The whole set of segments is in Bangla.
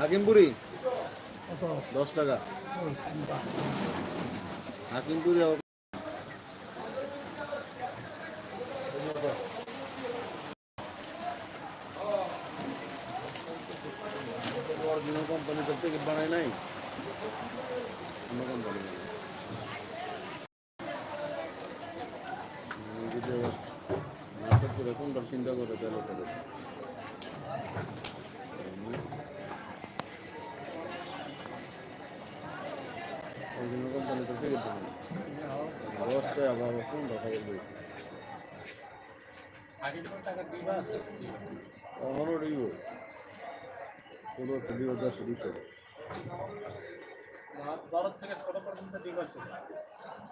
হাকিমপুরি? দশ টাকা? হাকিমপুরি কোম্পানি তো বানায় নাই অন্য কোম্পানি মার্কেট করে কোনটা চিন্তা করে তাহলে টিকিট বানায় দশটা আবার কোনটা খবর দিয়েছে আমারও দিব একটা দিব দশ দুশো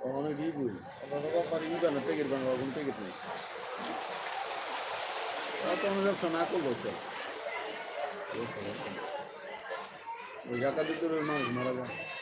ওখানে দিব আপনার কোম্পানি নিবে না টিকিট বানাবো কোনো টিকিট নেই তো আমরা ব্যবসা না করব স্যার ওই জায়গা মানুষ মারা যায়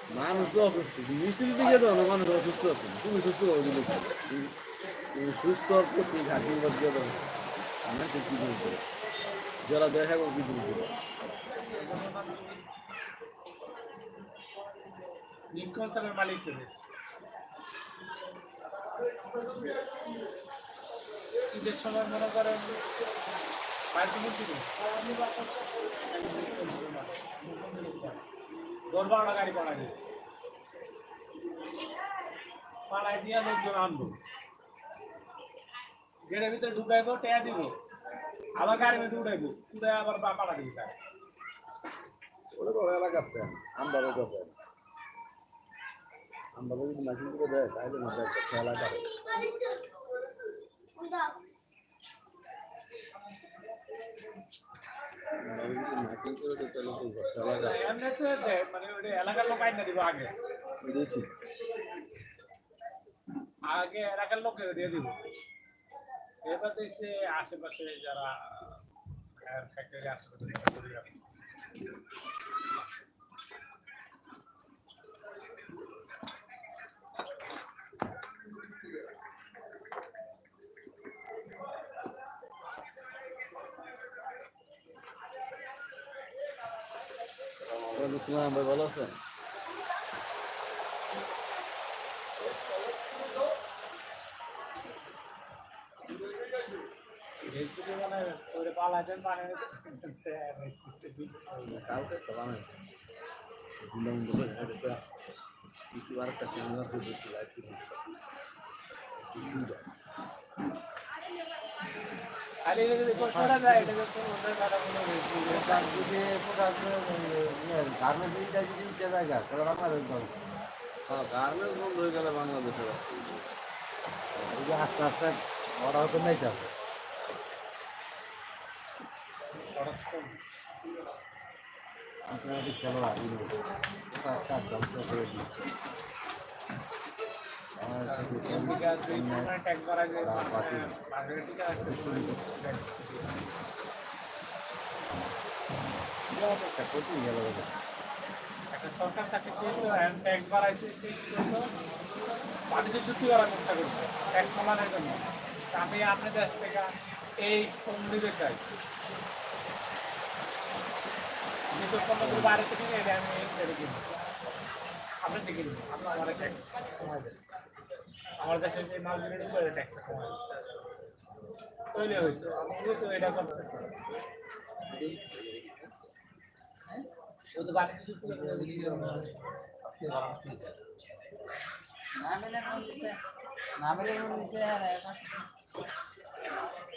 মানুষ তো অসুস্থ মিষ্টি দিতে গিয়ে দাও না, মানুষ অসুস্থ আছে। তুমি সুস্থ হবে দিলে তুমি- সুস্থ প্রতি ঘাটি দিয়ে দাও। আমি সে কি বলব? যারা দেখাবো কি বলব? লিঙ্কন স্যারের মালিক পেয়েছে ঈদের সময় মনে করেন দশ বারোটা গাড়ি পাড়া দিয়ে। পাড়ায় দিয়ে লোকজন আনব। গেটের ভিতরে ঢুকাইবো টেয়া দিব। আবার গাড়ির মধ্যে উঠাইবো উঠে আবার বা পাড়া দিবি তাই ওটা তো আমরা করতে আমরা যদি মাসিন করে দেয় তাহলে না দেয় খেলা করে। আমরা যদি মাসিন করে দেয় তাহলে তো খেলা করে এমনি তো দেয়, মানে ওটা এলাকার লোক আইনা দিব আগে বুঝেছি আগে এলাকার লোকের দিয়ে দিব এবার দেখছে আশেপাশে যারা ফ্যাক্টরি আশেপাশে যারা করি রাখে। ওয়ালাইকুম আসসালাম ভাই ভালো আছেন ফেসবুকে মানে ওরে পালাতেন মানে সে কালকে তো বানাইছে দিলাম বলে এটা কিছু আরেকটা চ্যানেল আছে দেখি লাইভ গার্মেন্টস যদি উঠে জায়গা তাহলে বাংলাদেশ দল হ্যাঁ গার্মেন্টস বন্ধ হয়ে গেলে বাংলাদেশের আস্তে আস্তে ওরা হয়তো নেই যাবে আপনারা খেলোয়াড় ধ্বংস করে দিচ্ছে। সরকার তাকে চেষ্টা করছে ট্যাক্স কমানোর জন্য আমি আপনাদের থেকে এই পণ্য নিতে চাই যেসব পণ্যগুলো বাইরে থেকে আমি আপনি থেকে কিনবো আপনি আমার ট্যাক্স কমাই দেন। আমার দেশের যে মাল বিক্রি করে ট্যাক্সটা কমাই দেন তৈরি হইতো। আমি তো এটা করতেছি। ও তো বাণিজ্য চুক্তি করে বিক্রি করব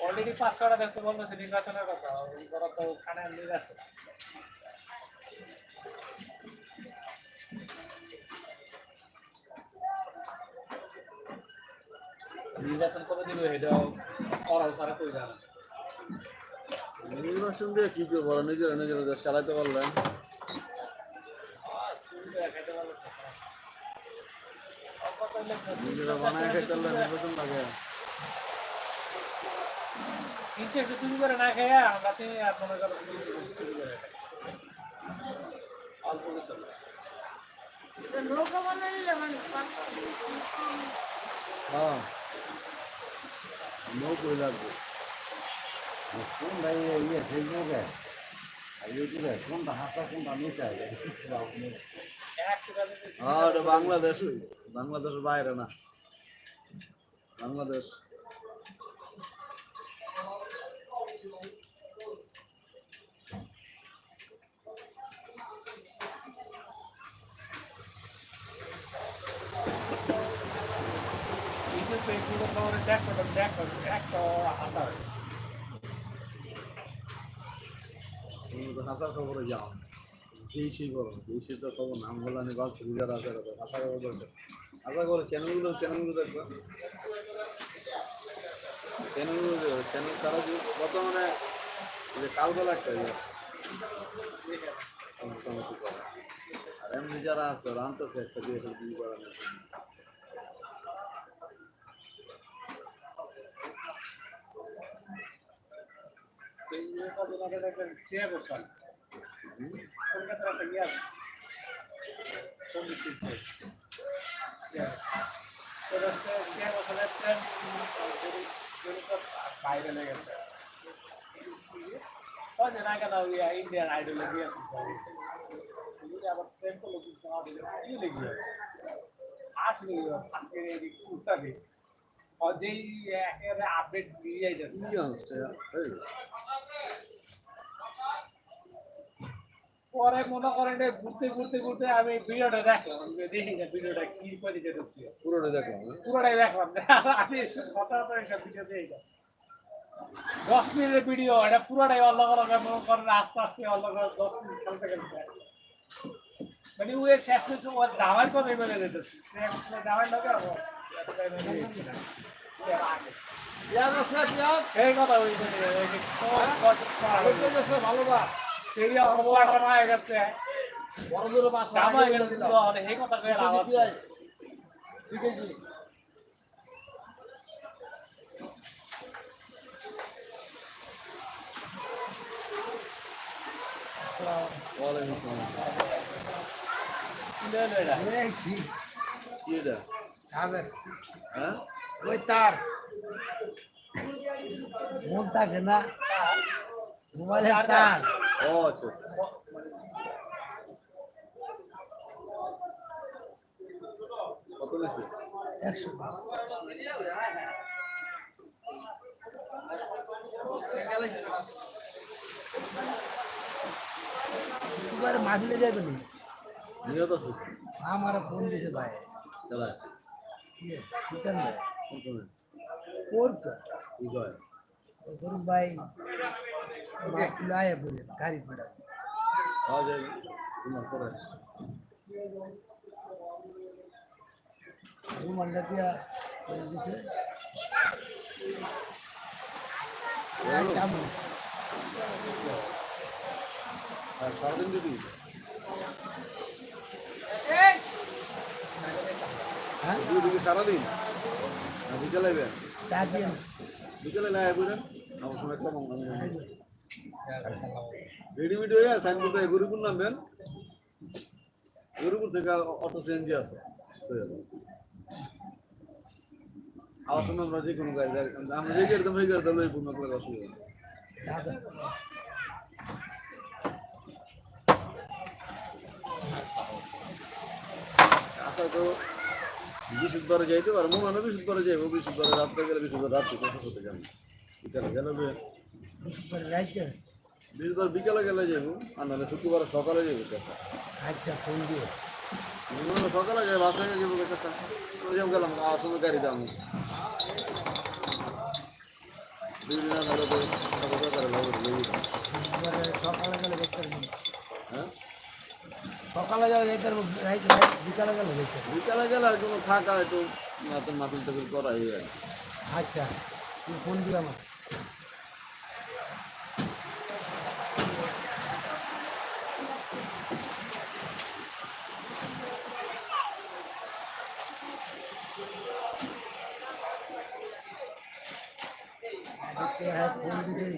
অলরেডি পাঁচ ছটা দেশে বলতেছে নির্বাচনের কথা। ওরা তো ওখানে লিড আছে। নির্বাচন কবে দিব এটাও করাও ছাড়া কই জানা নির্বাচন দিয়ে কি করব? নিজেরা নিজের চালাইতে পারলেন। নিজেরা বানায় খেতে করে না খেয়ে আমরা আর নৌকা বানাইলে নৌকোই লাগবে? কোনটা ইয়ে ইয়ে ফেসবুকে। আর ইউটিউবে কোনটা হাসা, কোনটা মিশা আর বাংলাদেশ, বাংলাদেশের বাইরে না। বাংলাদেশ। হাসার খবরে যাও দেশি করো দেশি তো খবর নাম বলে আছে হাসা খবর দরকার হাসা করে চ্যানেলগুলো চ্যানেলগুলো দেখবা চ্যানেল সারা বর্তমানে যে কালবেলা একটা ইয়ে আর এমনি যারা আছে ওরা একটা দিয়ে ফেলে বিয়ে আগে দেখবেন শেয়ার করছেন কলকাতার একটা ইয়ে আছে। সংগীত শিল্পী ওটা শেয়ার করছেন ট্রেন বাইরে লেগেছে কদিন আগে না ওই ইন্ডিয়ান আইডলে গিয়েছে আবার ট্রেন করল, কিন্তু কি লেগে আসলে উত্তাকে যেই একেবারে আপডেট দিয়ে যাইতেছে। পরে মনে করেন যে ঘুরতে ঘুরতে ঘুরতে আমি ভিডিওটা দেখলাম। দেখি না ভিডিওটা কি করে যেতেছি পুরোটা দেখলাম হ্যাঁ? পুরোটাই দেখলাম। আমি সচরাচর এসব ভিডিও দেখি না দশ মিনিটের ভিডিও এটা পুরোটাই অল্লাহ আল্লাহ মনে করেন আস্তে আস্তে অল্লাহ দশ মিনিট খেলতে খেলতে মানে ও এর শেষ মেশ ওর জামাই কথাই বলে যেতেছি জামাই লাগে আমার এই কথা ওই ভালো বা সেই অপমান হয়ে গেছে। অনেক এই কথা কয়ে লাভ আছে ওয়ালাইকুম আসসালাম কি এটা হ্যাঁ ওই তার। মন থাকে না। মোবাইলের তার ও আচ্ছা। কত নিছে একশো শুক্রবারে মাহফিলে যাবে নি নিয়ত আছে আমার ফোন দিছে ভাই। চলা সুলতান ভাই? কোন সময় ওর কি ভাই। আয়া বলে গাড়ি করে রুমানটা দিয়া করে দিছে। সারাদিন যদি সারাদিন বিকালে বিকালে না? আইবেন আমার সময় কম রেডিমেড হয়ে সাইনবোর্ডে গরিপুর নামবেন গরিপুর থেকে অটো সিএনজি আছে। হয়ে আমার যে কোনো গাড়ি আমরা যে গাড়ি ওই পূর্ণ করে অসুবিধা দাও। আশা তো বৃহস্পতিবারে যাইতে পারো মনে বৃহস্পতিবারে যাইবো। বৃহস্পতিবারে গেলে বৃহস্পতিবার যাব বিকালে গেলে। বে- বৃহস্পতিবার বিকালে গেলে যাইবো আর নাহলে শুক্রবার সকালে যাইবো আচ্ছা ফোন দিয়ে? সকালে যাই বাসায় যাব গেলাম আর সময় গাড়ি দাম সকাল গেলে দেখতে হ্যাঁ? সকালে যাওয়া যাইতে পারব বিকালে গেলে বিকালে গেলে আর কোনো থাকা একটু মাথুল টাকুল করা আর আচ্ছা তুই ফোন দিও Lihat, 一块